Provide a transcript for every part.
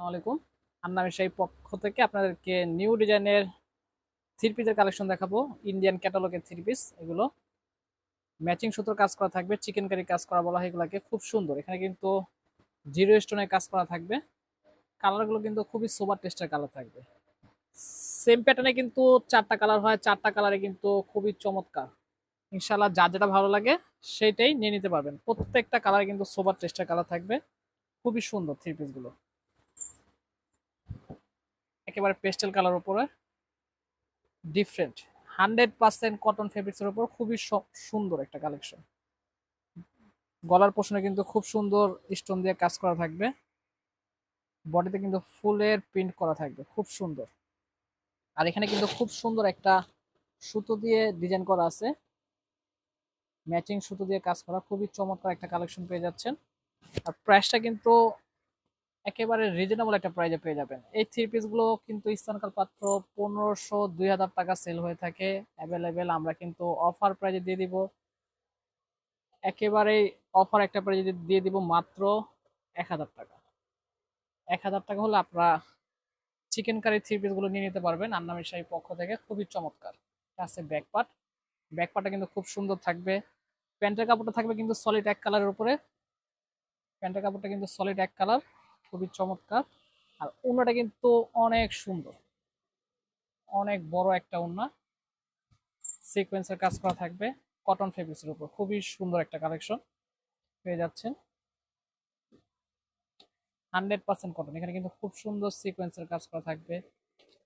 আসসালামু আলাইকুম। আমি সেই পক্ষ থেকে আপনাদেরকে নিউ ডিজাইনের থ্রি পিসের কালেকশন দেখাবো। ইন্ডিয়ান ক্যাটালগের থ্রি পিস এগুলো। ম্যাচিং সুতোর কাজ করা থাকবে চিকেন কারি কাজ করা বলা হয় এগুলোকে। খুব সুন্দর। এখানে কিন্তু জিরো স্টোনের কাজ করা থাকবে। কালারগুলো কিন্তু খুবই সোবার টেস্টের কালার থাকবে। সেম প্যাটার্নে কিন্তু চারটা কালার হয়। চারটা কালারে কিন্তু খুবই চমৎকার। ইনশাল্লাহ যার যেটা ভালো লাগে সেইটাই নিয়ে নিতে পারবেন। প্রত্যেকটা কালার কিন্তু সোবার টেস্টের কালার থাকবে। খুবই সুন্দর থ্রি পিসগুলো একেবারে পেস্টেল কালার উপরে। ডিফারেন্ট হান্ড্রেড পার্সেন্ট কটন ফেব্রিক্সের উপর খুবই সুন্দর একটা কালেকশন গলার পোষণে কিন্তু খুব সুন্দর স্টোন দিয়ে কাজ করা থাকবে। বডিতে কিন্তু ফুলের প্রিন্ট করা থাকবে, খুব সুন্দর। আর এখানে কিন্তু খুব সুন্দর একটা সুতো দিয়ে ডিজাইন করা আছে। ম্যাচিং সুতো দিয়ে কাজ করা, খুবই চমৎকার একটা কালেকশন পেয়ে যাচ্ছেন। আর প্রাইসটা কিন্তু একেবারে রিজনেবল একটা প্রাইজে পেয়ে যাবেন। এই থ্রি পিসগুলো কিন্তু স্থানকাল পাত্র পনেরোশো দুই হাজার টাকা সেল হয়ে থাকে। অ্যাভেলেবেল আমরা কিন্তু অফার প্রাইজে দিয়ে দিব। একেবারে অফার একটা প্রাইজে দিয়ে দিব মাত্র এক হাজার টাকা। এক হাজার টাকা হলে আপনারা চিকেন কারি থ্রি পিসগুলো নিয়ে নিতে পারবেন। আন্নামের শাহী পক্ষ থেকে খুবই চমৎকার। আছে ব্যাক পার্ট ব্যাক পার্টটা কিন্তু খুব সুন্দর থাকবে। প্যান্টের কাপড়টা থাকবে কিন্তু সলিড এক কালারের উপরে। প্যান্টের কাপড়টা কিন্তু সলিড এক কালার খুবই চমৎকার। আর ওনাটা কিন্তু অনেক সুন্দর। অনেক বড় একটা ওনা সিকোয়েন্সের কাজ করা থাকবে কটন ফেব্রিক্সের উপর। খুবই সুন্দর একটা কালেকশন পেয়ে যাচ্ছেন। Hundred percent cotton. এখানে কিন্তু খুব সুন্দর সিকোয়েন্সের কাজ করা থাকবে।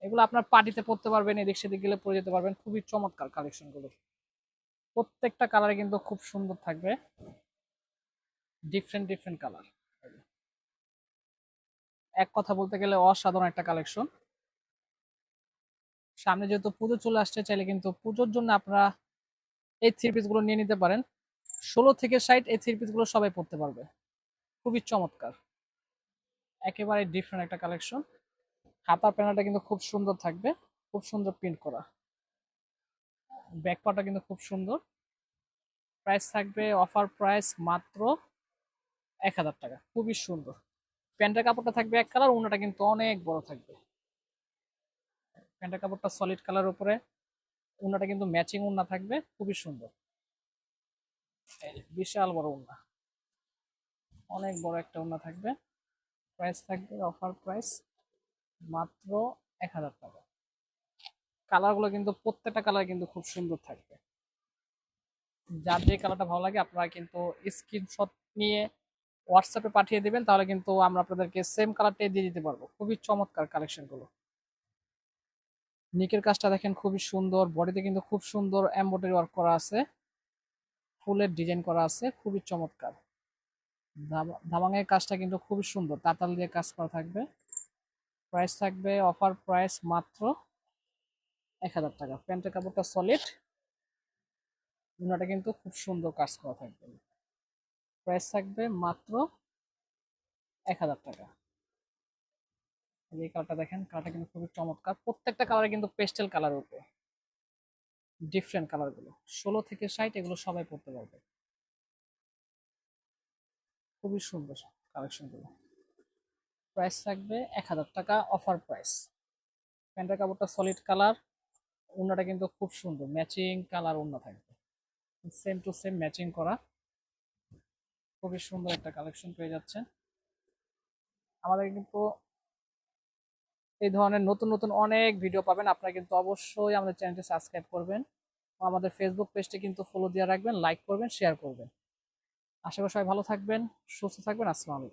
এগুলো আপনার পার্টিতে পড়তে পারবেন, এদিক সেদিক গেলে পরে যেতে পারবেন। খুবই চমৎকার কালেকশনগুলো। প্রত্যেকটা কালারে কিন্তু খুব সুন্দর থাকবে। Different different colour. এক কথা বলতে গেলে অসাধারণ একটা কালেকশন সামনে যেহেতু পুজো চলে আসছে, চাইলে কিন্তু পুজোর জন্য আপনারা এই থ্রি পিসগুলো নিয়ে নিতে পারেন। ষোলো থেকে ষাট এই থ্রি পিসগুলো সবাই পড়তে পারবে। খুবই চমৎকার। একেবারে ডিফারেন্ট একটা কালেকশন হাতার প্যানেলটা কিন্তু খুব সুন্দর থাকবে, খুব সুন্দর প্রিন্ট করা। ব্যাকপাটা কিন্তু খুব সুন্দর। প্রাইস থাকবে অফার প্রাইস মাত্র এক হাজার টাকা। খুবই সুন্দর। প্যান্টের কাপড়টা থাকবে এক কালার, ওনাটা কিন্তু অনেক বড় থাকবে। প্যান্টের কাপড়টা সলিড কালার উপরে, ওনাটা কিন্তু ম্যাচিং ওনা থাকবে, খুবই সুন্দর। বিশাল বড় ওনা অনেক বড় একটা ওনা থাকবে। প্রাইস থাকবে অফার প্রাইস মাত্র এক হাজার টাকা। কালারগুলো কিন্তু, প্রত্যেকটা কালার কিন্তু খুব সুন্দর থাকবে। যার যে কালারটা ভালো লাগে, আপনারা কিন্তু স্ক্রিনশট নিয়ে হোয়াটসঅ্যাপে পাঠিয়ে দেবেন, তাহলে কিন্তু আমরা আপনাদেরকে সেম কালারটাই দিয়ে দিতে পারব। খুবই চমৎকার কালেকশনগুলো নিকের কাজটা দেখেন খুবই সুন্দর বডিতে কিন্তু খুব সুন্দর এমব্রয়ডারি ওয়ার্ক করা আছে। ফুলের ডিজাইন করা আছে, খুবই চমৎকার। ধামাঙের কাজটা কিন্তু খুবই সুন্দর, তাতাল দিয়ে কাজ করা থাকবে। প্রাইস থাকবে অফার প্রাইস মাত্র এক হাজার টাকা। প্যান্টের কাপড়টা সলিড ওনাটা কিন্তু খুব সুন্দর কাজ করা থাকবে। প্রাইস থাকবে মাত্র এক হাজার টাকা। এই কালারটা দেখেন কালারটা কিন্তু খুবই চমৎকার। প্রত্যেকটা কালারে কিন্তু পেস্টেল কালার উপরে। ডিফারেন্ট কালারগুলো ষোলো থেকে ষাট এগুলো সবাই পড়তে পারবে। খুবই সুন্দর কালেকশনগুলো প্রাইস থাকবে এক হাজার টাকা অফার প্রাইস প্যান্টের কাপড়টা সলিড কালার ওনাটা কিন্তু খুব সুন্দর। ম্যাচিং কালার ওনা থাকবে। সেম টু সেম ম্যাচিং করা। খুবই সুন্দর একটা কালেকশন পেয়ে যাচ্ছেন আমাদের কিন্তু এই ধরনের নতুন নতুন অনেক ভিডিও পাবেন। আপনারা কিন্তু অবশ্যই আমাদের চ্যানেলটি সাবস্ক্রাইব করবেন আমাদের ফেসবুক পেজটি কিন্তু ফলো দিয়ে রাখবেন লাইক করবেন শেয়ার করবেন। আশা করি সবাই ভালো থাকবেন, সুস্থ থাকবেন। আসসালামু